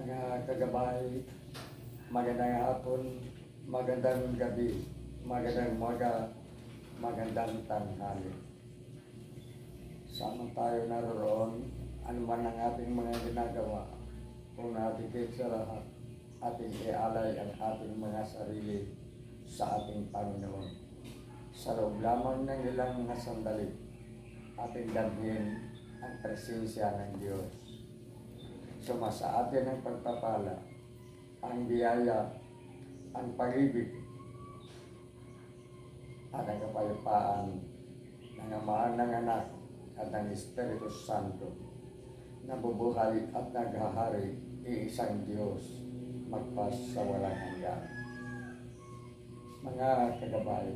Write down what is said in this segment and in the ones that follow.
mga kagabay, magandang hapon, magandang gabi, magandang maga, magandang tanghali. Sama tayo naroon, ano man ang ating mga ginagawa, kung natigil sa lahat, ating ialay ang ating mga sarili sa ating Panginoon. Sa loob lamang ng ilang mga sandali, ating damhin ang presensya ng Diyos. Suma sa atin ang pagpapala, ang biyaya, ang pag-ibig, at ang kapayapaan ng Ama ng Anak at ng Espiritu Santo na bubuhay at naghahari iisang Diyos magpas sa walang hanggan. Mga kagabay,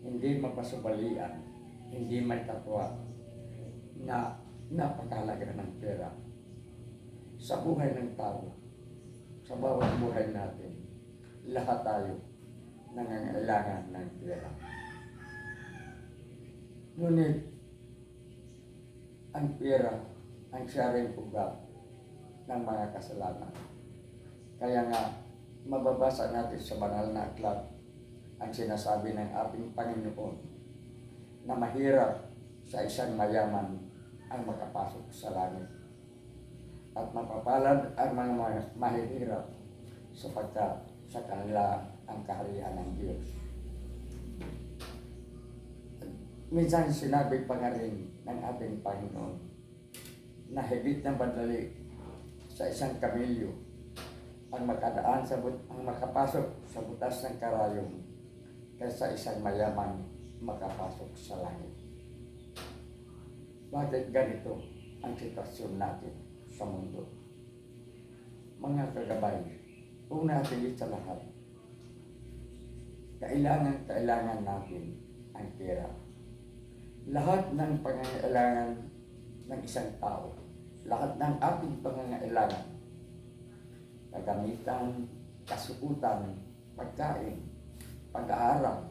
hindi mapasubalian, hindi may katwa na napakalaga ng pera sa buhay ng tao, sa bawat buhay natin, lahat tayo nangangailangan ng pera. Ngunit, ang pera ang siya rin ng mga kasalanan. Kaya nga, mababasa natin sa banal na aklat ang sinasabi ng ating Panginoon na mahirap sa isang mayaman ang makapasok sa langit. At mapapalad ang mga ma- mahihirap sapagkat sa kanila ang kaharian ng Diyos. Minsan sinabi pa nga rin ng ating Panginoon na higit na madali sa isang kamilyo ang makadaan sa but ang makapasok sa butas ng karayom kaysa isang mayaman makapasok sa langit. Bakit ganito ang sitwasyon natin sa mundo? Mga kagabay, una higit sa lahat, kailangan kailangan natin ang pera. Lahat ng pangangailangan ng isang tao, lahat ng ating pangangailangan, kagamitan, kasukutan, pagkain, pag-aaral,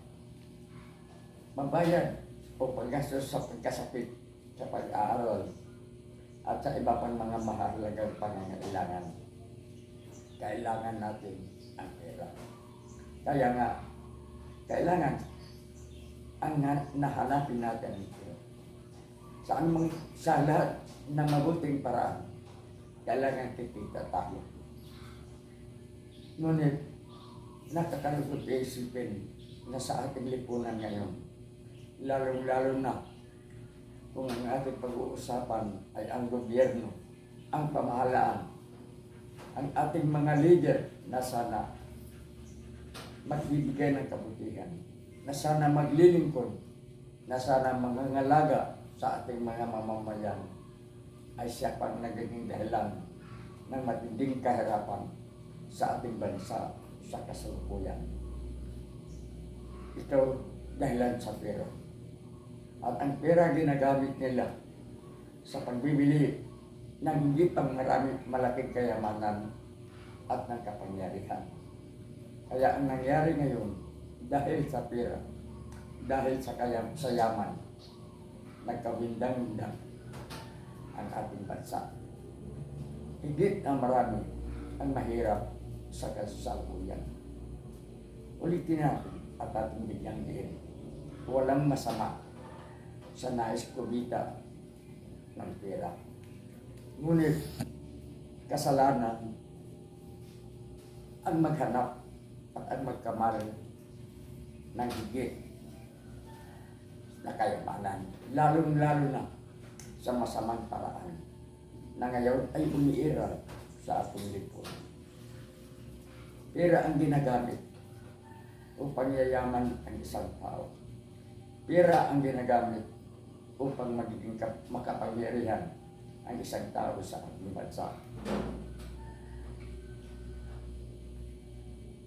mabayad o paggastos sa pagkasakit sa pag-aaral at sa iba pang mga mahalagang pangangailangan. Kailangan natin ang pera. Kaya nga, kailangan ang na- nahanapin natin ito. Sa anumang sa lahat ng mabuting paraan, kailangan kikita tayo. Ngunit, nakakalungkot isipin na sa ating lipunan ngayon, lalong-lalo na kung ang ating pag-uusapan ay ang gobyerno, ang pamahalaan, ang ating mga leader na sana magbibigay ng kabutihan, na sana maglilingkod, na sana mangangalaga sa ating mga mamamayan ay siya pang nagiging dahilan ng matinding kahirapan sa ating bansa sa kasalukuyan. Ito dahilan sa pera. At ang pera ginagamit nila sa pagbibili ng hindi pang marami malaking kayamanan at ng kapangyarihan. Kaya ang nangyari ngayon, dahil sa pera, dahil sa kayam, sa yaman, nagkawindang-windang ang ating bansa. Higit ang marami ang mahirap sa kasalukuyan. Ulitin natin at ating bigyang diin. Walang masama sa nais kumita ng pera. Ngunit kasalanan ang maghanap at ang magkamal ng higit na kayamanan, lalong-lalo na sa masamang paraan na ngayon ay umiiral sa ating lipunan. Pera ang ginagamit upang yayaman ang isang tao. Pera ang ginagamit upang magiging kap- makapangyarihan ang isang tao sa ating bansa.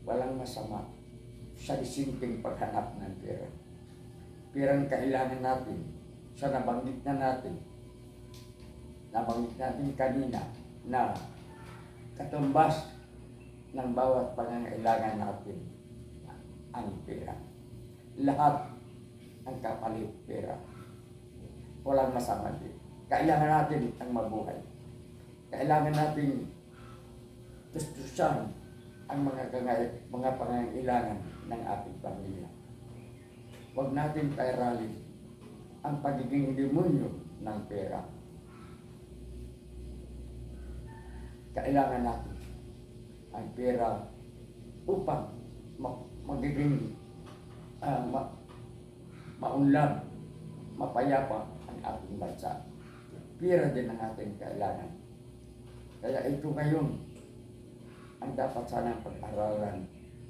Walang masama sa isinting paghanap ng pera. Perang kailangan natin sa nabanggit na natin. Nabanggit natin kanina na katumbas ng bawat pangangailangan natin ang pera. Lahat ang kapalit pera. Walang masama din. Kailangan natin ang mabuhay. Kailangan natin tustusan ang mga kangay, mga pangangailangan ng ating pamilya. Huwag natin pairalin ang pagiging demonyo ng pera. Kailangan natin ang pera upang ma- magiging ah, ma- maunlad, mapayapa ating bansa. Pera din ang ating kailangan. Kaya ito ngayon ang dapat sanang pag-aralan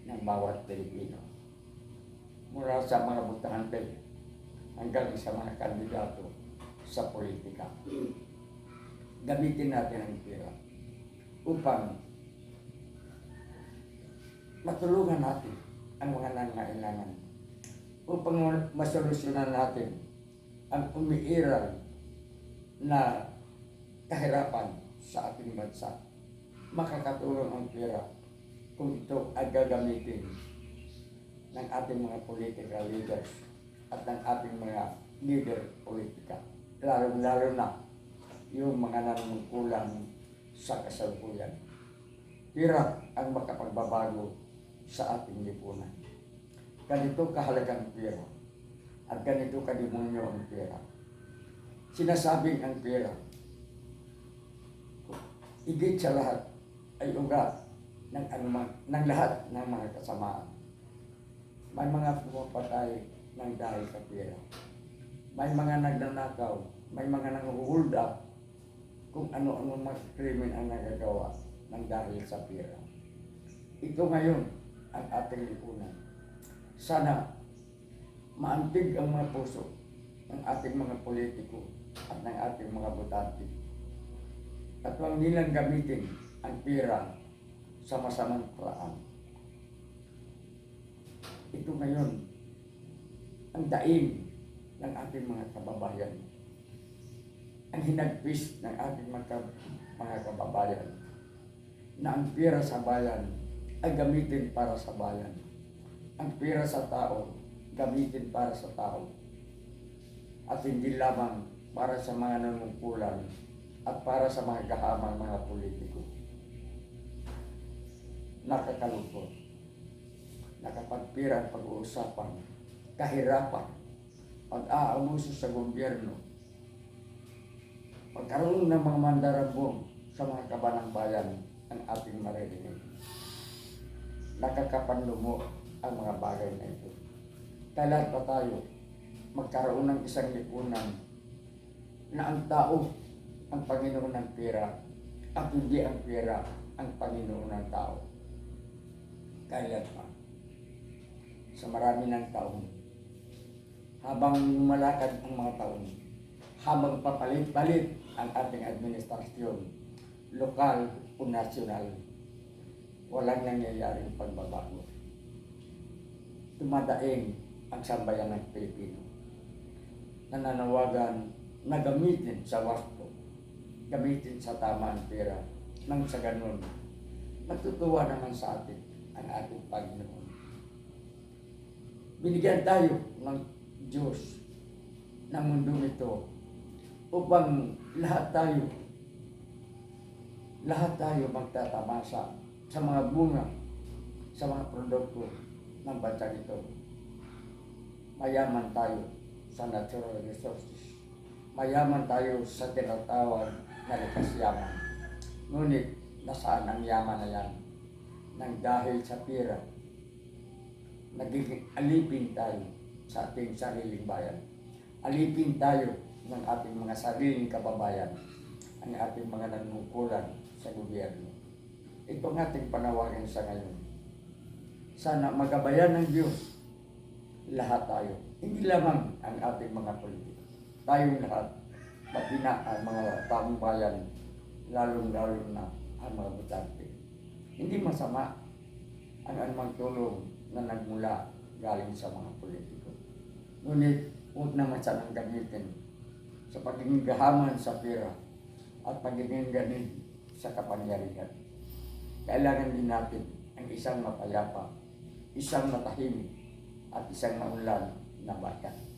ng bawat Pilipino. Mula sa mga butante hanggang sa mga kandidato sa politika. Gamitin natin ang pera upang matulungan natin ang mga nangailangan upang masolusyonan natin ang umiiral na kahirapan sa ating bansa. Makakatulong ang pera kung ito ay gagamitin ng ating mga political leaders at ng ating mga leader politika. Lalo-lalo na yung mga nanungkulan sa kasalukuyan. Pira ang makapagbabago sa ating lipunan. Ganito kahalagang pera at ganito kadimonyo ang pera. Sinasabing ang pera, higit sa lahat ay ugat ng, anumang, ng lahat ng mga kasamaan. May mga pumapatay ng dahil sa pera. May mga nagnanakaw, may mga nanguhold up kung ano-ano mga krimen ang nagagawa ng dahil sa pera. Ito ngayon ang ating lipunan. Sana maantig ang mga puso ng ating mga politiko at ng ating mga butante. At huwag nilang gamitin ang pera sa masamang paraan. Ito ngayon ang daing ng ating mga kababayan. Ang hinagpis ng ating mga, mga kababayan na ang pera sa bayan ay gamitin para sa bayan. Ang pera sa tao, gamitin para sa tao. At hindi lamang para sa mga nanungkulan at para sa mga gahamang mga politiko. Nakakalungkot na kapag pera ang pag-uusapan, kahirapan, pag-aabuso sa gobyerno, magkaroon ng mga mandarabong sa mga kabanang bayan ang ating maririnig. Nakakapanlumo ang mga bagay na ito. Kailan pa tayo magkaroon ng isang lipunan na ang tao ang Panginoon ng pera at hindi ang pera ang Panginoon ng tao. Kailan pa? Sa marami ng taon, habang lumalakad ang mga taon, habang papalit-palit ang ating administrasyon, lokal o nasyonal, walang nangyayaring pagbabago. Tumadaing ang sambayan ng Pilipino. Nananawagan na gamitin sa wasto, gamitin sa tama pera, nang sa ganun, natutuwa naman sa atin ang ating Panginoon. Binigyan tayo ng Diyos ng mundo ito upang lahat tayo lahat tayo magtatamasa sa mga bunga, sa mga produkto ng bansa ito. Mayaman tayo sa natural resources. Mayaman tayo sa tinatawag na likas yaman. Ngunit nasaan ang yaman na yan? Nang dahil sa pira, nagiging alipin tayo sa ating sariling bayan. Alipin tayo ng ating mga sariling kababayan, ang ating mga nanungkulan sa gobyerno. Ito ang ating panawagan sa ngayon. Sana magabayan ng Diyos lahat tayo. Hindi lamang ang ating mga politiko. Tayong lahat, pati na ang mga taong bayan, lalong-lalo na ang mga butante. Hindi masama ang anumang tulong na nagmula galing sa mga politiko. Ngunit huwag naman sanang gamitin sa pagiging gahaman sa pera at pagiging ganin sa kapangyarihan. Kailangan din natin ang isang mapayapa, isang matahimik, at isang maunlad na bayan.